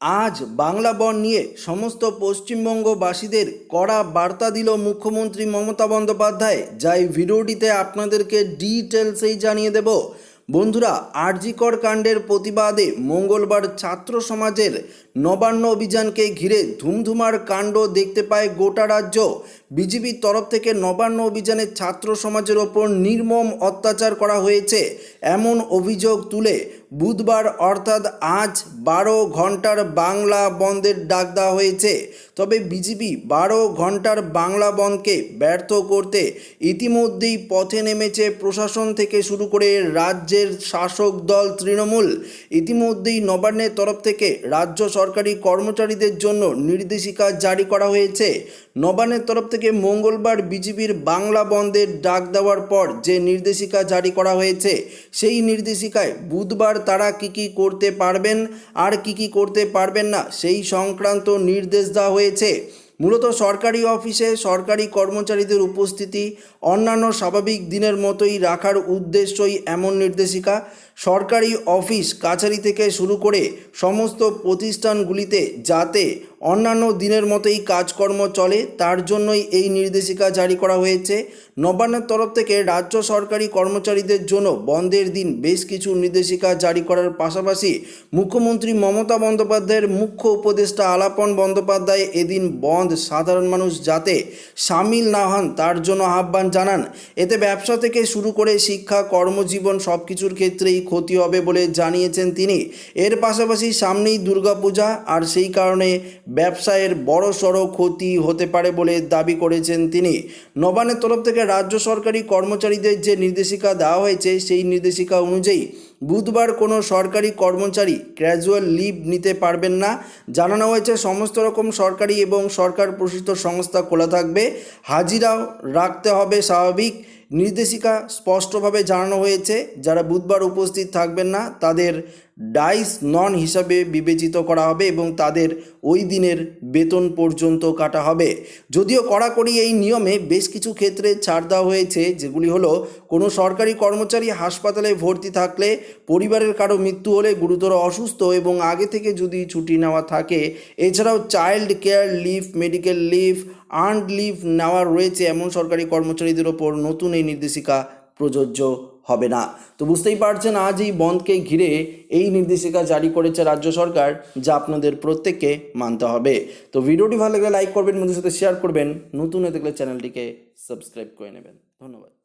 আজ বাংলা বন নিয়ে সমস্ত পশ্চিমবঙ্গবাসীদের কড়া বার্তা দিল মুখ্যমন্ত্রী মমতা বন্দ্যোপাধ্যায়। যাই ভিডিওটিতে আপনাদেরকে ডিটেলসেই জানিয়ে দেব। বন্ধুরা আরজিকর কাণ্ডের প্রতিবাদে মঙ্গলবার ছাত্র সমাজের নবান্ন অভিযানকে ঘিরে ধুমধুমার কাণ্ড দেখতে পায় গোটা রাজ্য। বিজেপির তরফ থেকে নবান্ন অভিযানে ছাত্র সমাজের ওপর নির্মম অত্যাচার করা হয়েছে। এমন অভিযোগ তুলে বুধবার অর্থাৎ আজ বারো ঘণ্টার বাংলা বন্ধের ডাক দেওয়া হয়েছে। তবে বিজেপি বারো ঘণ্টার বাংলা বন্ধকে ব্যর্থ করতে ইতিমধ্যেই পথে নেমেছে প্রশাসন থেকে শুরু করে রাজ্যের শাসক দল তৃণমূল। ইতিমধ্যেই নবান্নের তরফ থেকে রাজ্য সরকারি কর্মচারীদের জন্য নির্দেশিকা জারি করা হয়েছে। নবান্নের তরফ থেকে মঙ্গলবার বিজেপির বাংলা বন্ধের ডাক দেওয়ার পর যে নির্দেশিকা জারি করা হয়েছে, সেই নির্দেশিকায় বুধবার তারা কি কি করতে পারবেন, আর কি কি করতে পারবেন না, সেই সংক্রান্ত নির্দেশ দেওয়া হয়েছে। মূলত সরকারি অফিসে সরকারি কর্মচারীদের উপস্থিতি অন্যান্য স্বাভাবিক দিনের মতোই রাখার উদ্দেশ্যই এমন নির্দেশিকা। সরকারি অফিস কাছারি থেকে শুরু করে সমস্ত প্রতিষ্ঠানগুলিতে যাতে অন্যান্য দিনের মতোই কাজকর্ম চলে। তার জন্যই এই নির্দেশিকা জারি করা হয়েছে। নবান্নের তরফ থেকে রাজ্য সরকারি কর্মচারীদের জন্য বন্ধের দিন বেশ কিছু নির্দেশিকা জারি করার পাশাপাশি মুখ্যমন্ত্রী মমতা বন্দ্যোপাধ্যায়ের মুখ্য উপদেষ্টা আলাপন বন্দ্যোপাধ্যায় এদিন বন্ধ সাধারণ মানুষ যাতে সামিল না হন, তার জন্য আহ্বান জানান। এতে ব্যবসা থেকে শুরু করে শিক্ষা, কর্মজীবন সব কিছুর ক্ষেত্রেই ক্ষতি হবে বলে জানিয়েছেন তিনি। এর পাশাপাশি সামনেই দুর্গাপূজা, আর সেই কারণে ব্যবসায়ের বড় সড়ো ক্ষতি হতে পারে বলে দাবি করেছেন তিনি। নবান্নের তরফ থেকে রাজ্য সরকারি কর্মচারীদের যে নির্দেশিকা দেওয়া হয়েছে, সেই নির্দেশিকা অনুযায়ী বুধবার কোনো সরকারি কর্মচারী ক্যাজুয়াল লিভ নিতে পারবেন না। জানানো হয়েছে, সমস্ত রকম সরকারি এবং সরকার প্রসিত সংস্থা খোলা থাকবে। হাজিরাও রাখতে হবে স্বাভাবিক। নির্দেশিকা স্পষ্টভাবে জানানো হয়েছে। যারা বুধবার উপস্থিত থাকবেন না, তাদের ডাইস নন হিসাবে বিবেচিত করা হবে এবং তাদের ওই দিনের বেতন পর্যন্ত কাটা হবে। যদিও কড়াকড়ি এই নিয়মে বেশ কিছু ক্ষেত্রে ছাড় দেওয়া হয়েছে, যেগুলি হলো, কোনো সরকারি কর্মচারী হাসপাতালে ভর্তি থাকলে পরিবারের কারও মৃত্যু হলে গুরুতর অসুস্থ এবং আগে থেকে যদি ছুটি নেওয়া থাকে, এছাড়াও child care leave, medical leave earned leave নেওয়া রয়েছে এমন সরকারি কর্মচারীদের ওপর নতুন এই নির্দেশিকা প্রযোজ্য হবে না। তো বুঝতেই পারছেন, আজ এই বন্ধকে ঘিরে এই নির্দেশিকা জারি করেছে রাজ্য সরকার, যা আপনাদের প্রত্যেককে মানতে হবে। তো ভিডিওটি ভালো লাগলে লাইক করবেন বন্ধুর সাথে শেয়ার করবেন। নতুন হয়ে থাকলে চ্যানেলটিকে সাবস্ক্রাইব করে নেবেন। ধন্যবাদ।